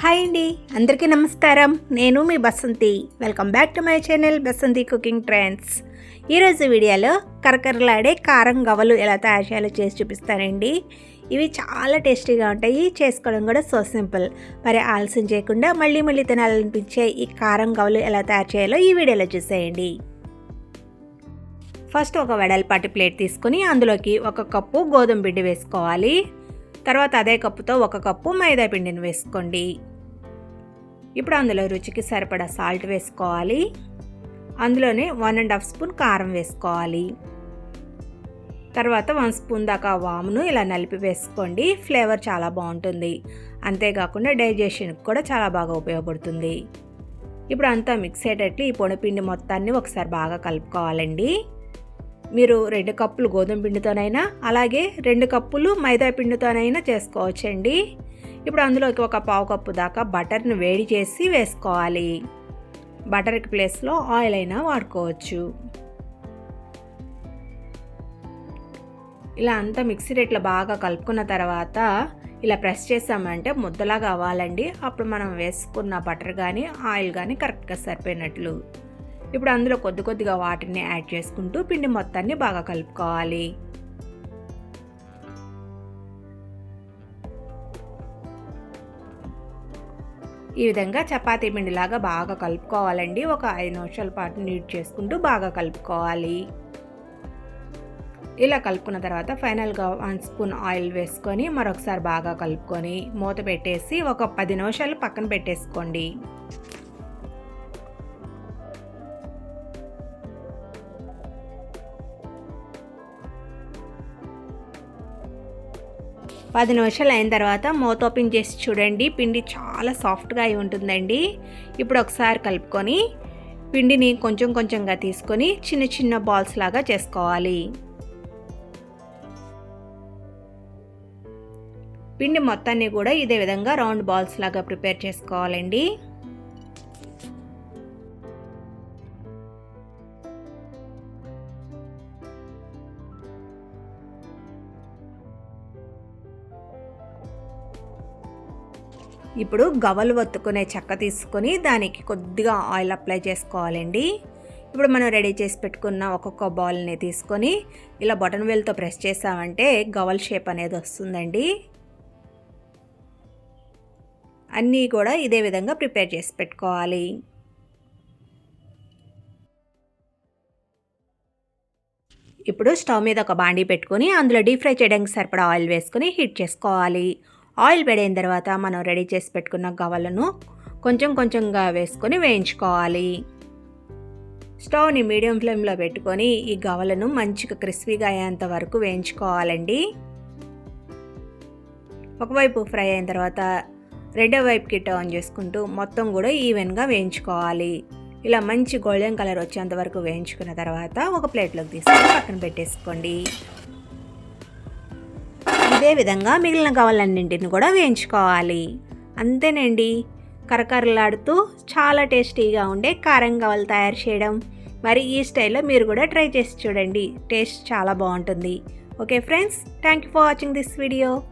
Hi అండి అందరికీ నమస్కారం. నేను మీ Basanti. Welcome back to my channel Basanti cooking trends ఈరోజు వీడియోలో కరకరలాడే కారం గవలు ఎలా తయారు చేయాలో చేసి చూపిస్తానండి. ఇవి చాలా టేస్టీగా ఉంటాయి చేసుకోవడం కూడా సో సింపుల్ మరి ఆలస్యం చేయకుండా మళ్ళీ మళ్ళీ తినాలనిపించే ఈ కారం గవలు ఎలా తయారు చేయాలో ఈ వీడియోలో చూసేయండి. ఫస్ట్ ఒక వెడల్పాటి ప్లేట్ తీసుకుని అందులోకి ఒక కప్పు గోధుమ పిండి వేసుకోవాలి. తర్వాత అదే కప్పుతో ఒక కప్పు మైదా పిండిని వేసుకోండి. ఇప్పుడు అందులో రుచికి సరిపడా సాల్ట్ వేసుకోవాలి. అందులోనే వన్ అండ్ హాఫ్ స్పూన్ కారం వేసుకోవాలి. తర్వాత వన్ స్పూన్ దాకా వామును ఇలా నలిపి వేసుకోండి. ఫ్లేవర్ చాలా బాగుంటుంది. అంతేకాకుండా డైజెషన్కి కూడా చాలా బాగా ఉపయోగపడుతుంది. ఇప్పుడు అంతా మిక్స్ అయ్యేటట్లు ఈ పొడిపిండి మొత్తాన్ని ఒకసారి బాగా కలుపుకోవాలండి. మీరు రెండు కప్పులు గోధుమ పిండితోనైనా అలాగే రెండు కప్పులు మైదా పిండితోనైనా చేసుకోవచ్చండి. ఇప్పుడు అందులోకి ఒక పావు కప్పు దాకా బటర్ని వేడి చేసి వేసుకోవాలి. బటర్కి ప్లేస్లో ఆయిల్ అయినా వాడుకోవచ్చు. ఇలా అంతా మిక్సీ రేట్లో బాగా కలుపుకున్న తర్వాత ఇలా ప్రెస్ చేసామంటే ముద్దలాగా అవ్వాలండి. అప్పుడు మనం వేసుకున్న బటర్ కానీ ఆయిల్ కానీ కరెక్ట్గా సరిపోయినట్లు. ఇప్పుడు అందులో కొద్ది కొద్దిగా వాటిని యాడ్ చేసుకుంటూ పిండి మొత్తాన్ని బాగా కలుపుకోవాలి. ఈ విధంగా చపాతీ పిండిలాగా బాగా కలుపుకోవాలండి. ఒక ఐదు నిమిషాల పాటు నీట్ చేసుకుంటూ బాగా కలుపుకోవాలి. ఇలా కలుపుకున్న తర్వాత ఫైనల్గా వన్ స్పూన్ ఆయిల్ వేసుకొని మరొకసారి బాగా కలుపుకొని మూత పెట్టేసి ఒక పది నిమిషాలు పక్కన పెట్టేసుకోండి. పది నిమిషాలు అయిన తర్వాత మూత ఓపెన్ చేసి చూడండి. పిండి చాలా సాఫ్ట్గా అయి ఉంటుందండి. ఇప్పుడు ఒకసారి కలుపుకొని పిండిని కొంచెం కొంచెంగా తీసుకొని చిన్న చిన్న బాల్స్ లాగా చేసుకోవాలి. పిండి మొత్తాన్ని కూడా ఇదే విధంగా రౌండ్ బాల్స్ లాగా ప్రిపేర్ చేసుకోవాలండి. ఇప్పుడు గవలు ఒత్తుకునే చెక్క తీసుకొని దానికి కొద్దిగా ఆయిల్ అప్లై చేసుకోవాలండి. ఇప్పుడు మనం రెడీ చేసి పెట్టుకున్న ఒక్కొక్క బాల్ని తీసుకొని ఇలా బటన్ వేల్తో ప్రెస్ చేసామంటే గవల్ షేప్ అనేది వస్తుందండి. అన్నీ కూడా ఇదే విధంగా ప్రిపేర్ చేసి పెట్టుకోవాలి. ఇప్పుడు స్టవ్ మీద ఒక బాండీ పెట్టుకొని అందులో డీప్ ఫ్రై చేయడానికి సరిపడా ఆయిల్ వేసుకొని హీట్ చేసుకోవాలి. ఆయిల్ వేడైన తర్వాత మనం రెడీ చేసి పెట్టుకున్న గవలను కొంచెం కొంచెంగా వేసుకొని వేయించుకోవాలి. స్టవ్ని మీడియం ఫ్లేమ్లో పెట్టుకొని ఈ గవలను మంచిగా క్రిస్పీగా అయ్యేంత వరకు వేయించుకోవాలండి. ఒకవైపు ఫ్రై అయిన తర్వాత రెండో వైపుకి టర్న్ చేసుకుంటూ మొత్తం కూడా ఈవెన్గా వేయించుకోవాలి. ఇలా మంచి గోల్డెన్ కలర్ వచ్చేంత వరకు వేయించుకున్న తర్వాత ఒక ప్లేట్లోకి తీసుకొని పక్కన పెట్టేసుకోండి. అదేవిధంగా మిగిలిన గవలన్నింటిని కూడా వేయించుకోవాలి. అంతేనండి. కరకరలాడుతూ చాలా టేస్టీగా ఉండే కారం గవలు తయారు చేయడం. మరి ఈ స్టైల్లో మీరు కూడా ట్రై చేసి చూడండి. టేస్ట్ చాలా బాగుంటుంది. Okay friends thank you for watching this video.